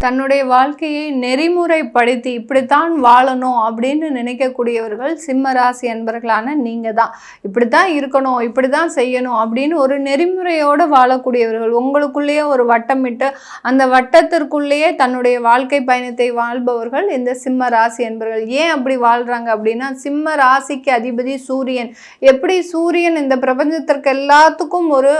தன்னுடைய வாழ்க்கையை நெறிமுறைப்படுத்தி இப்படித்தான் வாழணும் அப்படின்னு நினைக்கக்கூடியவர்கள் சிம்ம ராசி என்பர்களான நீங்கள் தான் இப்படி தான் இருக்கணும் இப்படி தான் செய்யணும் அப்படின்னு ஒரு நெறிமுறையோடு வாழக்கூடியவர்கள் உங்களுக்குள்ளேயே ஒரு வட்டமிட்டு அந்த வட்டத்திற்குள்ளேயே தன்னுடைய வாழ்க்கை பயணத்தை வாழ்பவர்கள் இந்த சிம்ம ராசி என்பர்கள். ஏன் அப்படி வாழ்கிறாங்க அப்படின்னா சிம்ம ராசிக்கு அதிபதி சூரியன். எப்படி சூரியன் இந்த பிரபஞ்சத்திற்கு எல்லாத்துக்கும் ஒரு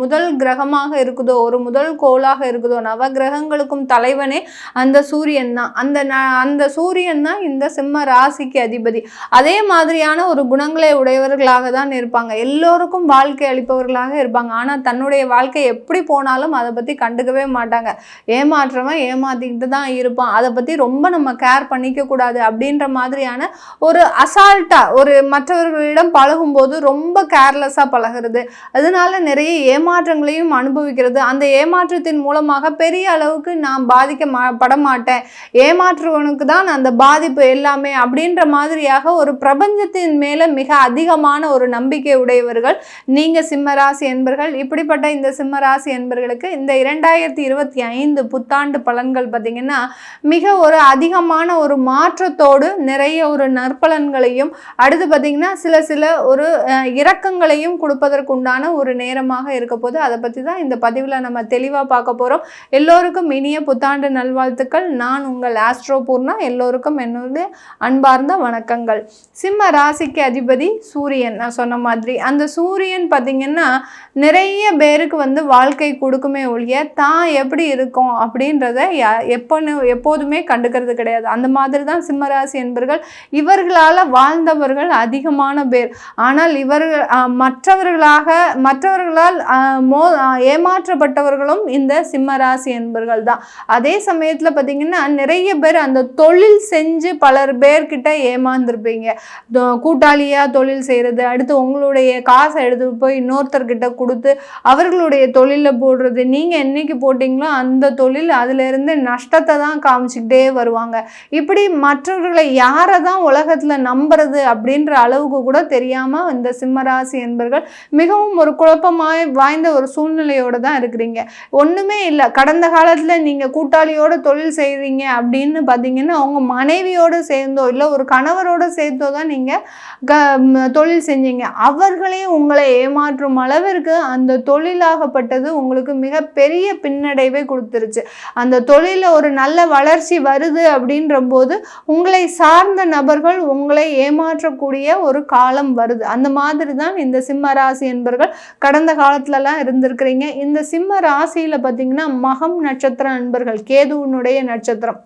முதல் கிரகமாக இருக்குதோ ஒரு முதல் கோளாக இருக்குதோ நவ கிரகங்களுக்கும் தலைவனே அந்த சூரியன் தான். அந்த அந்த சூரியன் தான் இந்த சிம்ம ராசிக்கு அதிபதி. அதே மாதிரியான ஒரு குணங்களை உடையவர்களாக தான் இருப்பாங்க. எல்லோருக்கும் வாழ்க்கை அளிப்பவர்களாக இருப்பாங்க. ஆனால் தன்னுடைய வாழ்க்கை எப்படி போனாலும் அதை பற்றி கண்டுக்கவே மாட்டாங்க. ஏமாற்றவன் ஏமாத்திக்கிட்டு தான் இருப்பான். அதை பற்றி ரொம்ப நம்ம கேர் பண்ணிக்க கூடாது அப்படின்ற மாதிரியான ஒரு அசால்ட்டாக ஒரு மற்றவர்களிடம் பழகும்போது ரொம்ப கேர்லெஸ்ஸாக பழகுறது. அதனால நிறைய ஏமாற்றங்களையும் அனுபவிக்கிறது. அந்த ஏமாற்றத்தின் மூலமாக பெரிய அளவுக்கு நான் பாதிக்க மா பட மாட்டேன் ஏமாற்றுவனுக்கு தான் அந்த பாதிப்பு எல்லாமே அப்படின்ற மாதிரியாக ஒரு பிரபஞ்சத்தின் மேலே மிக அதிகமான ஒரு நம்பிக்கை உடையவர்கள் நீங்கள் சிம்மராசி என்பர்கள். இப்படிப்பட்ட இந்த சிம்மராசி என்பர்களுக்கு இந்த இரண்டாயிரத்தி இருபத்தி ஐந்து புத்தாண்டு பலன்கள் பார்த்தீங்கன்னா மிக ஒரு அதிகமான ஒரு மாற்றத்தோடு நிறைய ஒரு நற்பலன்களையும் அடுத்து பார்த்தீங்கன்னா சில சில ஒரு அஹ், இரக்கங்களையும் கொடுப்பதற்குண்டான ஒரு நேரமாக இருக்க போது அதை பற்றி தான் இந்த பதிவில் நம்ம தெளிவாக பார்க்க போகிறோம் எல்லோருக்கும் இனிய புத்த புத்தாண்டு நல்வாழ்த்துக்கள். நான் உங்கள் ஆஸ்ட்ரோ பூர்ணா. எல்லோருக்கும் என்னுடைய அன்பார்ந்த வணக்கங்கள். சிம்ம ராசிக்கு அதிபதி சூரியன். நான் சொன்ன மாதிரி அந்த சூரியன் பார்த்திங்கன்னா நிறைய பேருக்கு வந்து வாழ்க்கை கொடுக்குமே ஒழிய தான் எப்படி இருக்கும் அப்படின்றத யா- எப்போன்னு எப்போதுமே கண்டுக்கிறது கிடையாது. அந்த மாதிரி தான் சிம்மராசி என்பர்கள். இவர்களால் வாழ்ந்தவர்கள் அதிகமான பேர். ஆனால் இவர்கள் மற்றவர்களாக மற்றவர்களால் மோ ஏமாற்றப்பட்டவர்களும் இந்த சிம்மராசி என்பர்கள் தான் அதே சமயத்தில் பார்த்தீங்கன்னா நிறைய பேர் அந்த தொழில் செஞ்சு பலர் பேர்கிட்ட ஏமாந்துருப்பீங்க. கூட்டாளியாக தொழில் செய்கிறது அடுத்து உங்களுடைய காசை எடுத்து போய் இன்னொருத்தர்கிட்ட கொடுத்து அவர்களுடைய தொழிலில் போடுறது நீங்கள் என்னைக்கு போட்டிங்களோ அந்த தொழில் அதிலிருந்து நஷ்டத்தை தான் காமிச்சிக்கிட்டே வருவாங்க. இப்படி மற்றவர்களை யாரை தான் உலகத்தில் நம்புறது அப்படின்ற அளவுக்கு கூட தெரியாமல் இந்த சிம்மராசி என்பர்கள் மிகவும் ஒரு குழப்பமாய் வாய்ந்த ஒரு சூழ்நிலையோடு தான் இருக்கிறீங்க. ஒன்றுமே இல்லை. கடந்த காலத்தில் நீங்கள் கூட்டாளியோட தொழில் செய்கிறீங்க அப்படின்னு பார்த்தீங்கன்னா அவங்க மனைவியோடு சேர்ந்தோ இல்லை ஒரு கணவரோடு சேர்த்தோ தான் நீங்கள் க தொழில் செஞ்சீங்க. அவர்களே உங்களை ஏமாற்றும் அளவிற்கு அந்த தொழிலாகப்பட்டது உங்களுக்கு மிகப்பெரிய பின்னடைவை கொடுத்துருச்சு. அந்த தொழிலில் ஒரு நல்ல வளர்ச்சி வருது அப்படின்ற போது உங்களை சார்ந்த நபர்கள் உங்களை ஏமாற்றக்கூடிய ஒரு காலம் வருது. அந்த மாதிரி தான் இந்த சிம்ம ராசி என்பர்கள் கடந்த காலத்துலலாம் இருந்திருக்கிறீங்க. இந்த சிம்ம ராசியில் பார்த்தீங்கன்னா மகம் நட்சத்திர அவர்கள் கேதுவினுடைய நட்சத்திரம்.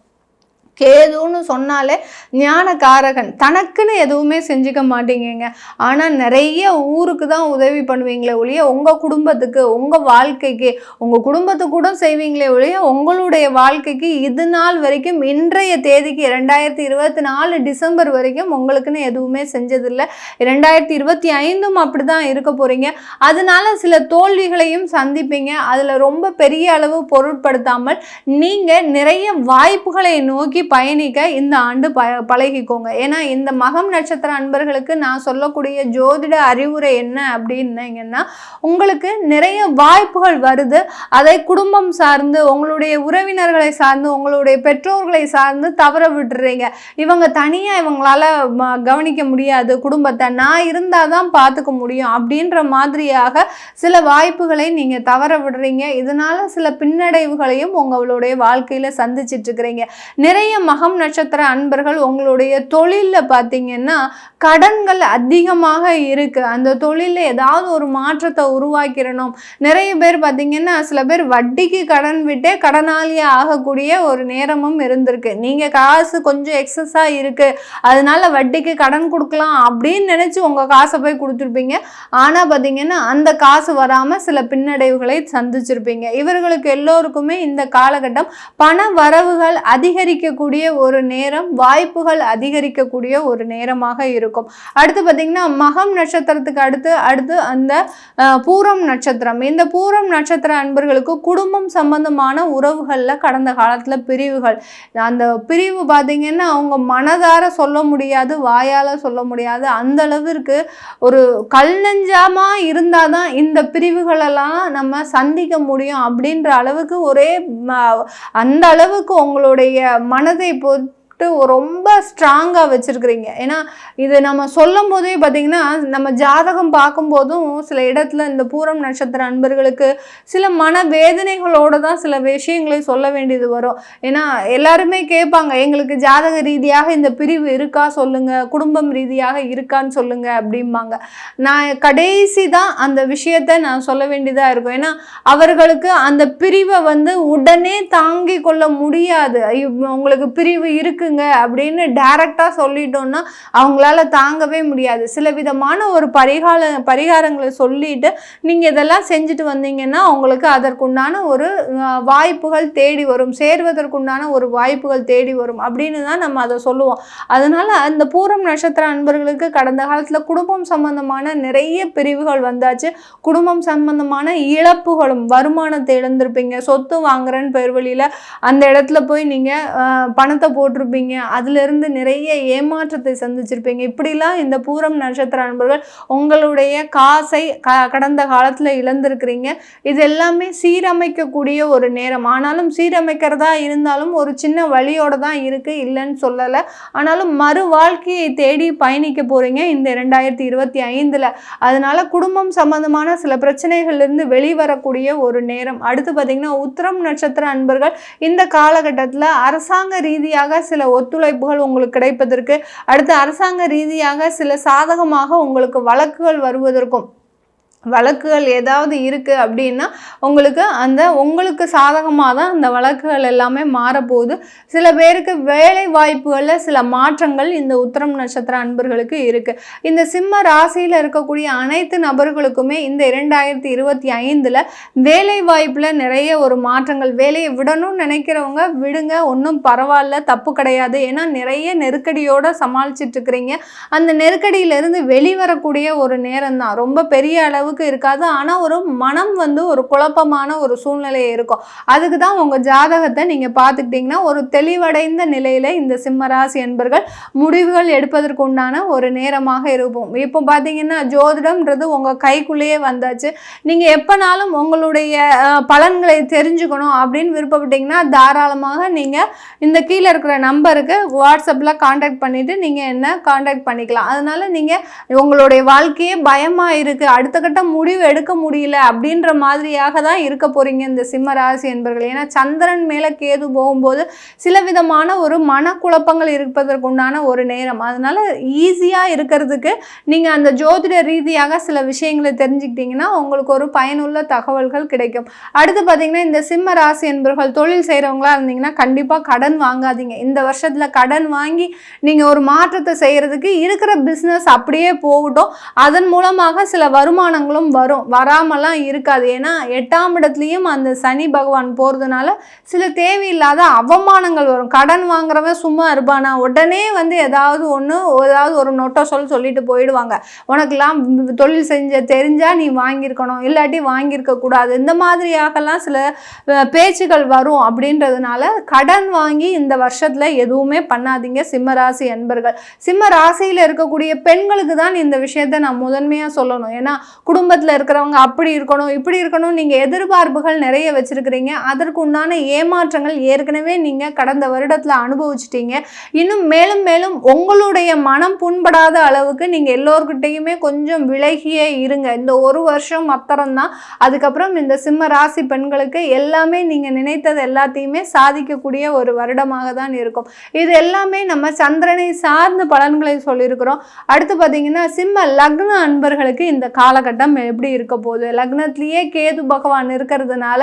கேதுன்னு சொன்னாலே ஞானகாரகன். தனக்குன்னு எதுவுமே செஞ்சுக்க மாட்டீங்க ஆனால் நிறைய ஊருக்கு தான் உதவி பண்ணுவீங்களே ஒழிய உங்கள் குடும்பத்துக்கு உங்கள் வாழ்க்கைக்கு உங்கள் குடும்பத்துக்கு கூட செய்வீங்களே ஒழிய உங்களுடைய வாழ்க்கைக்கு இது நாள் வரைக்கும் இன்றைய தேதிக்கு ரெண்டாயிரத்தி இருபத்தி நாலு டிசம்பர் வரைக்கும் உங்களுக்குன்னு எதுவுமே செஞ்சதில்லை. ரெண்டாயிரத்தி இருபத்தி ஐந்தும் அப்படி தான் இருக்க போகிறீங்க அதனால சில தோல்விகளையும் சந்திப்பீங்க. அதில் ரொம்ப பெரிய அளவு பொருட்படுத்தாமல் நீங்கள் நிறைய வாய்ப்புகளை நோக்கி பயணிக்க இந்த ஆண்டு ப பழகிக்கோங்க. ஏன்னா இந்த மகம் நட்சத்திர அன்பர்களுக்கு நான் சொல்லக்கூடிய ஜோதிட அறிவுரை என்ன அப்படின்னீங்கன்னா உங்களுக்கு நிறைய வாய்ப்புகள் வருது. அதை குடும்பம் சார்ந்து உங்களுடைய உறவினர்களை சார்ந்து உங்களுடைய பெற்றோர்களை சார்ந்து தவற விட்டுறீங்க. இவங்க தனியாக இவங்களால ம- கவனிக்க முடியாது. குடும்பத்தை நான் இருந்தால் தான் பார்த்துக்க முடியும் அப்படின்ற மாதிரியாக சில வாய்ப்புகளை நீங்கள் தவற விடுறீங்க. இதனால் சில பின்னடைவுகளையும் உங்களுடைய வாழ்க்கையில் சந்திச்சிட்ருக்கிறீங்க நிறைய மகம் நட்சத்திர அன்பர்கள் உங்களுடைய தொழிலில் பார்த்தீங்கன்னா கடன்கள் அதிகமாக இருக்குது அந்த தொழிலில் ஏதாவது ஒரு மாற்றத்தை உருவாக்கிடணும் நிறைய பேர் பார்த்தீங்கன்னா சில பேர் வட்டிக்கு கடன் விட்டே கடனாளியே ஆகக்கூடிய ஒரு நேரமும் இருந்திருக்கு. நீங்கள் காசு கொஞ்சம் எக்ஸஸாக இருக்கு. அதனால வட்டிக்கு கடன் கொடுக்கலாம் அப்படின்னு நினச்சி உங்கள் காசை போய் கொடுத்துருப்பீங்க. ஆனால் பார்த்தீங்கன்னா அந்த காசு வராமல் சில பின்னடைவுகளை சந்திச்சிருப்பீங்க. இவர்களுக்கு எல்லோருக்குமே இந்த காலகட்டம் பண வரவுகள் அதிகரிக்கக்கூடிய கூடிய ஒரு நேரம் வாய்ப்புகள் அதிகரிக்கக்கூடிய ஒரு நேரமாக இருக்கும். அடுத்து பார்த்திங்கன்னா மகம் நட்சத்திரத்துக்கு அடுத்து அடுத்து அந்த பூரம் நட்சத்திரம். இந்த பூரம் நட்சத்திர அன்பர்களுக்கு குடும்பம் சம்பந்தமான உறவுகளில் கடந்த காலத்தில் பிரிவுகள். அந்த பிரிவு பார்த்திங்கன்னா அவங்க மனதார சொல்ல முடியாது வாயால் சொல்ல முடியாது. அந்த அளவிற்கு ஒரு கல் நெஞ்சாமா இருந்தால் தான் இந்த பிரிவுகளெல்லாம் நம்ம சந்திக்க முடியும். அப்படின்ற அளவுக்கு ஒரே ம- அந்த அளவுக்கு உங்களுடைய மனது അത് ഇപ്പോൾ பொறுத்து ரொம்ப ஸ்ட்ராங்காக வச்சுருக்கிறீங்க. ஏன்னா இது நம்ம சொல்லும் போதே பார்த்தீங்கன்னா நம்ம ஜாதகம் பார்க்கும்போதும் சில இடத்துல இந்த பூரம் நட்சத்திர அன்பர்களுக்கு சில மன வேதனைகளோடு தான் சில விஷயங்களை சொல்ல வேண்டியது வரும். ஏன்னா எல்லாருமே கேட்பாங்க எங்களுக்கு ஜாதக ரீதியாக இந்த பிரிவு இருக்கா? சொல்லுங்கள் குடும்பம் ரீதியாக இருக்கான்னு சொல்லுங்கள் அப்படிம்பாங்க. நான் கடைசி தான் அந்த விஷயத்த நான் சொல்ல வேண்டியதாக இருக்கும். ஏன்னா அவர்களுக்கு அந்த பிரிவை வந்து உடனே தாங்கி கொள்ள முடியாது. ஐயோ, உங்களுக்கு பிரிவு இருக்குங்க அப்படின்னு டைரக்டாக சொல்லிட்டோம்னா அவங்களால தாங்கவே முடியாது. சில விதமான ஒரு பரிகால பரிகாரங்களை சொல்லிட்டு நீங்கள் இதெல்லாம் செஞ்சுட்டு வந்தீங்கன்னா உங்களுக்கு அதற்குண்டான ஒரு வாய்ப்புகள் தேடி வரும். சேர்வதற்குண்டான ஒரு வாய்ப்புகள் தேடி வரும் அப்படின்னு தான் நம்ம அதை சொல்லுவோம். அதனால் அந்த பூரம் நட்சத்திர அன்பர்களுக்கு கடந்த காலத்தில் குடும்பம் சம்பந்தமான நிறைய பிரிவுகள் வந்தாச்சு. குடும்பம் சம்பந்தமான இழப்புகளும் வருமானத்தை இழந்திருப்பீங்க. சொத்து வாங்குறேன்னு பேர் வழியில் அந்த இடத்துல போய் நீங்கள் பணத்தை போட்டிருப்பீங்க. அதிலிருந்து நிறைய ஏமாற்றத்தை சந்திச்சிருப்பீங்க. இப்படிலாம் இந்த பூரம் நட்சத்திர அன்பர்கள் உங்களுடைய காசை க கடந்த காலத்தில் இழந்திருக்கிறீங்க. இது எல்லாமே சீரமைக்கக்கூடிய ஒரு நேரம். ஆனாலும் சீரமைக்கிறதா இருந்தாலும் ஒரு சின்ன வழியோட தான் இருக்குது இல்லைன்னு சொல்லலை. ஆனாலும் மறு வாழ்க்கையை தேடி பயணிக்க போகிறீங்க இந்த ரெண்டாயிரத்தி இருபத்தி ஐந்தில். அதனால் குடும்பம் சம்பந்தமான சில பிரச்சனைகள்லேருந்து வெளிவரக்கூடிய ஒரு நேரம். அடுத்து பார்த்தீங்கன்னா உத்திரம் நட்சத்திர அன்பர்கள் இந்த காலகட்டத்தில் அரசாங்க ரீதியாக சில ஒத்துழைப்புகள் உங்களுக்கு கிடைப்பதற்கு அடுத்து அரசாங்க ரீதியாக சில சாதகமாக உங்களுக்கு வழக்குகள் வருவதற்கும் வழக்குகள் ஏதாவது இருக்குது அப்படின்னா உங்களுக்கு அந்த உங்களுக்கு சாதகமாக தான் அந்த வழக்குகள் எல்லாமே மாறப்போகுது. சில பேருக்கு வேலை வாய்ப்புகளில் சில மாற்றங்கள் இந்த உத்தரம் நட்சத்திர அன்பர்களுக்கு இருக்குது இந்த சிம்ம ராசியில் இருக்கக்கூடிய அனைத்து நபர்களுக்குமே இந்த இரண்டாயிரத்தி இருபத்தி ஐந்தில் வேலை வாய்ப்பில் நிறைய ஒரு மாற்றங்கள். வேலையை விடணும்னு நினைக்கிறவங்க விடுங்க ஒன்றும் பரவாயில்ல தப்பு கிடையாது. ஏன்னா நிறைய நெருக்கடியோடு சமாளிச்சிட்ருக்கிறீங்க அந்த நெருக்கடியிலிருந்து வெளிவரக்கூடிய ஒரு நேரம் தான் ரொம்ப பெரிய அளவு அளவுக்கு இருக்காது. ஆனால் ஒரு மனம் வந்து ஒரு குழப்பமான ஒரு சூழ்நிலை இருக்கும். அதுக்கு தான் உங்கள் ஜாதகத்தை நீங்கள் பார்த்துக்கிட்டிங்கன்னா ஒரு தெளிவடைந்த நிலையில் இந்த சிம்மராசி என்பர்கள் முடிவுகள் எடுப்பதற்கு உண்டான ஒரு நேரமாக இருக்கும். இப்போ பார்த்தீங்கன்னா ஜோதிடம்ன்றது உங்கள் கைக்குள்ளேயே வந்தாச்சு. நீங்கள் எப்போனாலும் உங்களுடைய பலன்களை தெரிஞ்சுக்கணும் அப்படின்னு விருப்பப்பட்டீங்கன்னா தாராளமாக நீங்கள் இந்த கீழே இருக்கிற நம்பருக்கு வாட்ஸ்அப்பில் காண்டாக்ட் பண்ணிவிட்டு நீங்கள் என்ன காண்டாக்ட் பண்ணிக்கலாம். அதனால் நீங்கள் உங்களுடைய வாழ்க்கையே பயமாக இருக்குது அடுத்த கட்ட முடிவு எடுக்க முடியல அப்படின்ற மாதிரியாக தான் இருக்க போகிறீங்க இந்த சிம்ம ராசி என்பர்கள். ஏன்னா சந்திரன் மேலே கேது போகும்போது சில விதமான ஒரு மனக்குழப்பங்கள் இருப்பதற்குண்டான ஒரு நேரம். அதனால ஈஸியாக இருக்கிறதுக்கு நீங்கள் அந்த ஜோதிட ரீதியாக சில விஷயங்களை தெரிஞ்சுக்கிட்டீங்கன்னா உங்களுக்கு ஒரு பயனுள்ள தகவல்கள் கிடைக்கும். அடுத்து பார்த்தீங்கன்னா இந்த சிம்ம ராசி என்பவர்கள் தொழில் செய்கிறவங்களா இருந்தீங்கன்னா கண்டிப்பாக கடன் வாங்காதீங்க. இந்த வருஷத்தில் கடன் வாங்கி நீங்கள் ஒரு மாற்றத்தை செய்கிறதுக்கு இருக்கிற பிஸ்னஸ் அப்படியே போகட்டும். அதன் மூலமாக சில வருமானங்கள் வருமானங்களும் வரும். வராமலாம் இருக்காது. ஏன்னா எட்டாம் இடத்துலையும் அந்த சனி பகவான் போகிறதுனால சில தேவையில்லாத அவமானங்கள் வரும். கடன் வாங்குறவன் சும்மா இருப்பானா? உடனே வந்து ஏதாவது ஒன்று ஏதாவது ஒரு நொட்டை சொல் சொல்லிட்டு போயிடுவாங்க. உனக்கெல்லாம் தொழில் செஞ்ச தெரிஞ்சால் நீ வாங்கியிருக்கணும். இல்லாட்டி வாங்கியிருக்க கூடாது. இந்த மாதிரியாகலாம் சில பேச்சுகள் வரும் அப்படின்றதுனால கடன் வாங்கி இந்த வருஷத்தில் எதுவுமே பண்ணாதீங்க சிம்மராசி அன்பர்கள். சிம்ம ராசியில் இருக்கக்கூடிய பெண்களுக்கு தான் இந்த விஷயத்த நான் முதன்மையாக சொல்லணும். ஏன்னா குடும்பத்தில் இருக்கிறவங்க அப்படி இருக்கணும் இப்படி இருக்கணும் நீங்கள் எதிர்பார்ப்புகள் நிறைய வச்சுருக்கிறீங்க. அதற்கு உண்டான ஏமாற்றங்கள் ஏற்கனவே நீங்கள் கடந்த வருடத்தில் அனுபவிச்சிட்டீங்க. இன்னும் மேலும் மேலும் உங்களுடைய மனம் புண்படாத அளவுக்கு நீங்கள் எல்லோருக்கிட்டேயுமே கொஞ்சம் விலகியே இருங்க. இந்த ஒரு வருஷம் மாத்திரம்தான். அதுக்கப்புறம் இந்த சிம்ம ராசி பெண்களுக்கு எல்லாமே நீங்கள் நினைத்தது எல்லாத்தையுமே சாதிக்கக்கூடிய ஒரு வருடமாக தான் இருக்கும். இது எல்லாமே நம்ம சந்திரனை சார்ந்த பலன்களை சொல்லியிருக்கிறோம். அடுத்து பார்த்தீங்கன்னா சிம்ம லக்ன அன்பர்களுக்கு இந்த காலகட்டம் பலம் எப்படி இருக்க போகுது? லக்னத்திலேயே கேது பகவான் இருக்கிறதுனால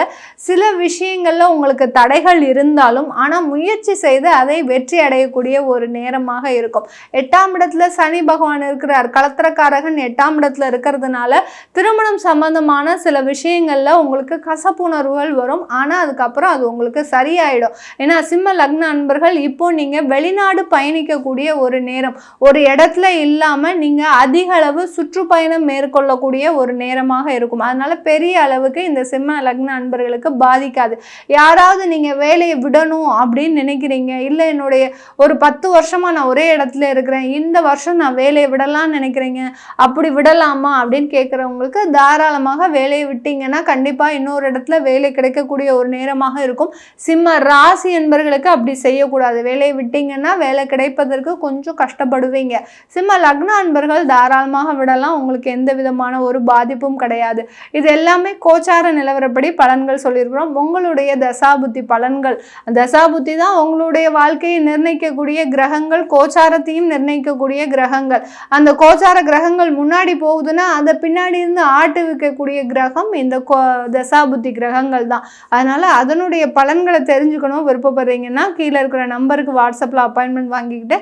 சில விஷயங்களில் உங்களுக்கு தடைகள் இருந்தாலும் ஆனால் முயற்சி செய்து அதை வெற்றி அடையக்கூடிய ஒரு நேரமாக இருக்கும். எட்டாம் இடத்துல சனி பகவான் இருக்கிறார். கலத்திரக்காரகன் எட்டாம் இடத்துல இருக்கிறதுனால திருமணம் சம்பந்தமான சில விஷயங்களில் உங்களுக்கு கசப்புணர்வுகள் வரும். ஆனால் அதுக்கப்புறம் அது உங்களுக்கு சரியாயிடும். ஏன்னா சிம்ம லக்ன அன்பர்கள் இப்போ நீங்கள் வெளிநாடு பயணிக்கக்கூடிய ஒரு நேரம். ஒரு இடத்துல இல்லாமல் நீங்கள் அதிக அளவு சுற்றுப்பயணம் மேற்கொள்ளக்கூடிய ஒரு நேரமாக இருக்கும். அதனால பெரிய அளவுக்கு இந்த சிம்ம லக்ன அன்பர்களுக்கு பாதிக்காது. யாராவது நீங்க வேலையை விடணும் அப்படின்னு நினைக்கிறீங்க இல்லை என்னுடைய ஒரு பத்து வருஷமா நான் ஒரே இடத்துல இருக்கிறேன் இந்த வருஷம் நான் வேலையை விடலாம்னு நினைக்கிறீங்க அப்படி விடலாமா அப்படின்னு கேட்குறவங்களுக்கு தாராளமாக வேலையை விட்டீங்கன்னா கண்டிப்பா இன்னொரு இடத்துல வேலை கிடைக்கக்கூடிய ஒரு நேரமாக இருக்கும். சிம்ம ராசி என்பர்களுக்கு அப்படி செய்யக்கூடாது. வேலையை விட்டீங்கன்னா வேலை கிடைப்பதற்கு கொஞ்சம் கஷ்டப்படுவீங்க. சிம்ம லக்ன அன்பர்கள் தாராளமாக விடலாம். உங்களுக்கு எந்த விதமான ஒரு பாதிப்பும் கிடையாது. இது எல்லாமே கோச்சார நிலவரப்படி பலன்கள் சொல்லியிருக்கிறோம். உங்களுடைய தசாபுத்தி பலன்கள். தசாபுத்தி தான் உங்களுடைய வாழ்க்கையை நிர்ணயிக்கக்கூடிய கிரகங்கள் கோச்சாரத்தையும் நிர்ணயிக்கக்கூடிய கிரகங்கள். அந்த கோச்சார கிரகங்கள் முன்னாடி போகுதுன்னா அதை பின்னாடி இருந்து ஆட்டு வைக்கக்கூடிய கிரகம் இந்த கோ தசாபுத்தி கிரகங்கள் தான். அதனால் அதனுடைய பலன்களை தெரிஞ்சுக்கணும் விருப்பப்படுறீங்கன்னா கீழே இருக்கிற நம்பருக்கு வாட்ஸ்அப்பில் அப்பாயின்மெண்ட் வாங்கிக்கிட்டு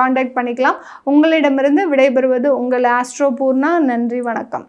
காண்டாக்ட் பண்ணிக்கலாம். உங்களிடமிருந்து விடைபெறுவது உங்கள் ஆஸ்ட்ரோ பூர்ணா. நன்றி வணக்கம்.